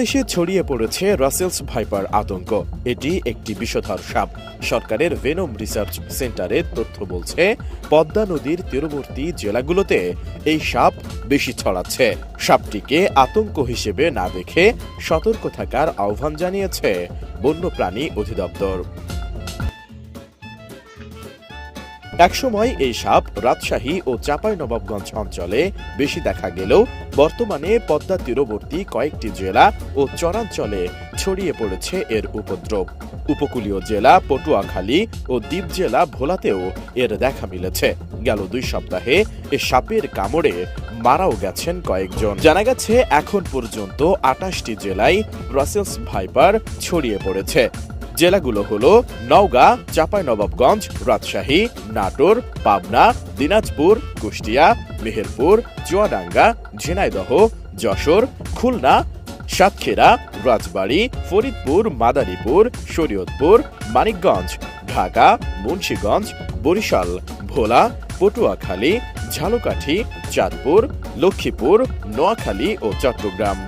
দেশে ছড়িয়ে পড়েছে রাসেলস ভাইপার আতঙ্ক। এটি একটি বিষধর সাপ। সরকারের ভেনম রিসার্চ সেন্টারের তথ্য বলছে, পদ্মা নদীর তীরবর্তী জেলাগুলোতে এই সাপ বেশি ছড়াচ্ছে। সাপটিকে আতঙ্ক হিসেবে না দেখে সতর্ক থাকার আহ্বান জানিয়েছে বন্যপ্রাণী অধিদপ্তর। একসময় এই সাপ রাজশাহী ও চাঁপাইনবাবগঞ্জ অঞ্চলে বেশি দেখা গেলেও বর্তমানে পদ্মা তীরবর্তী কয়েকটি জেলা ও চরাঞ্চলে ছড়িয়ে পড়েছে এর উপদ্রব। উপকূলীয় জেলা পটুয়াখালী ও দ্বীপ জেলা ভোলাতেও এর দেখা মিলেছে। গেল দুই সপ্তাহে এ সাপের কামড়ে মারাও গেছেন কয়েকজন। জানা গেছে, এখন পর্যন্ত আটাশটি জেলায় ব্রাসেলস ভাইপার ছড়িয়ে পড়েছে। জেলাগুলো হলো নওগাঁ, চাঁপাইনবাবগঞ্জ, রাজশাহী, নাটোর, পাবনা, দিনাজপুর, কুষ্টিয়া, মেহেরপুর, চুয়াডাঙ্গা, ঝিনাইদহ, যশোর, খুলনা, সাতক্ষীরা, রাজবাড়ী, ফরিদপুর, মাদারীপুর, শরীয়তপুর, মানিকগঞ্জ, ঢাকা, মুন্সীগঞ্জ, বরিশাল, ভোলা, পটুয়াখালী, ঝালকাঠি, চাঁদপুর, লক্ষ্মীপুর, নোয়াখালী ও চট্টগ্রাম।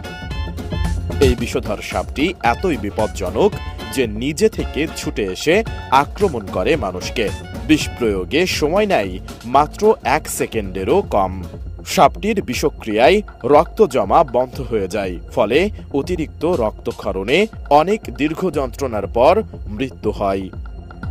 এই বিষধর সাপটি এতই বিপজ্জনক যে নিজে থেকে ছুটে এসে আক্রমণ করে মানুষকে। বিষ প্রয়োগে সময় নেয় মাত্র এক সেকেন্ডেরও কম। সাপটির বিষক্রিয়ায় রক্ত জমা বন্ধ হয়ে যায়, ফলে অতিরিক্ত রক্তক্ষরণে অনেক দীর্ঘ যন্ত্রণার পর মৃত্যু হয়।